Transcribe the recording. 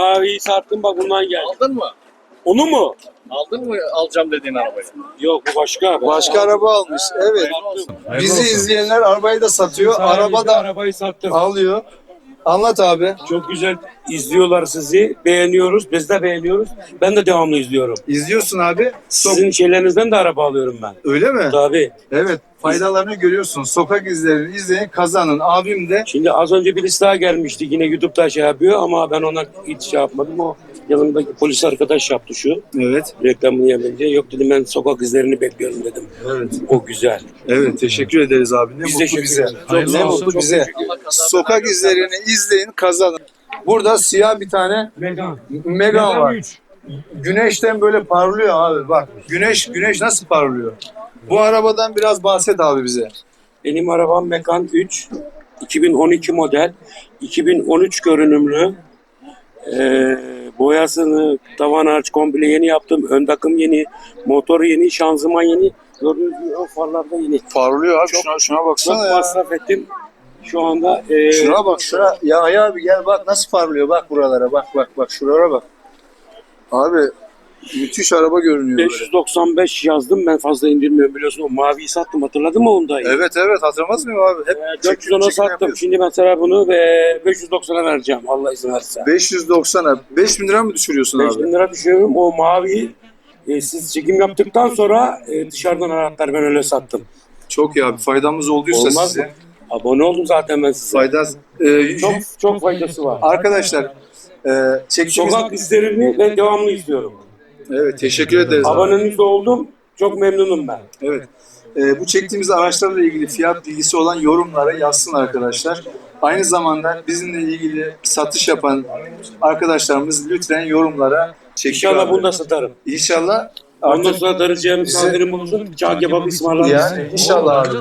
maviyi sattım bak bundan geldi. Aldın mı? Onu mu? Aldın mı alacağım dediğin arabayı? Yok bu başka. Başka araba almış. Evet. Bizi izleyenler arabayı da satıyor. Araba da arabayı sattım. alıyor. Anlat abi. Çok güzel izliyorlar sizi. Beğeniyoruz. Biz de beğeniyoruz. Ben de devamlı izliyorum. İzliyorsun abi. Sok- Sizin şeylerinizden de araba alıyorum ben. Öyle mi? Tabii. Evet. Faydalarını görüyorsun. Sokak izlerini izleyin kazanın. Abim de Şimdi az önce birisi daha gelmişti. Yine YouTube'da şey yapıyor ama ben ona hiç şey yapmadım. O yanımdaki polis arkadaş yaptı şu. Evet. Reklamını yapınca. Yok dedim ben sokak izlerini bekliyorum dedim. Evet. O güzel. Evet. Teşekkür ederiz abi. Ne Biz mutlu teşekkür bize. ederiz. Ne olun. mutlu Çok bize. Sokak izlerini izleyin kazanın. Burada siyah bir tane Megan. Megan var. 3. Güneşten böyle parlıyor abi bak. Güneş güneş nasıl parlıyor? Bu arabadan biraz bahset abi bize. Benim arabam Mekan 3. 2012 model. 2013 görünümlü. Ee, boyasını, tavan harç komple yeni yaptım. Ön takım yeni, motor yeni, şanzıman yeni. Gördüğünüz gibi o farlarda yeni. Parlıyor abi Çok- şuna, şuna Çok baksana ya. masraf ettim. Şu anda e, Şuna bak şuna. Ya ya abi gel bak nasıl parlıyor bak buralara bak bak bak şuralara bak. Abi müthiş araba görünüyor böyle. 595 yazdım. Ben fazla indirmiyorum biliyorsun. O maviyi sattım. Hatırladın mı onu da? Evet evet hatırlamaz mıyım abi? Hep Ee, çekim- 410'a çekim sattım. yapıyorsun. Şimdi mesela bunu ve 590'a vereceğim. Allah izin verirse. 590'a 5000 lira mı düşürüyorsun 5000 abi? lira düşüyorum. O maviyi e, siz çekim yaptıktan sonra e, dışarıdan anahtar ben öyle sattım. Çok iyi abi faydamız olduysa Olmaz size. mı? Abone oldum zaten ben size. Fayda e, Çok çok faydası var. arkadaşlar e, çektiğimiz Sokak izlerini ben devamlı izliyorum. Evet teşekkür ederiz. abi. Aboneniz de oldum. Çok memnunum ben. Evet. Ee, bu çektiğimiz araçlarla ilgili fiyat bilgisi olan yorumlara yazsın arkadaşlar. Aynı zamanda bizimle ilgili satış yapan arkadaşlarımız lütfen yorumlara çekin. İnşallah bunu da satarım. İnşallah Ondan artık sonra darıcıya misafirim olsun. Cağ kebabı ısmarlarım. yani inşallah abi.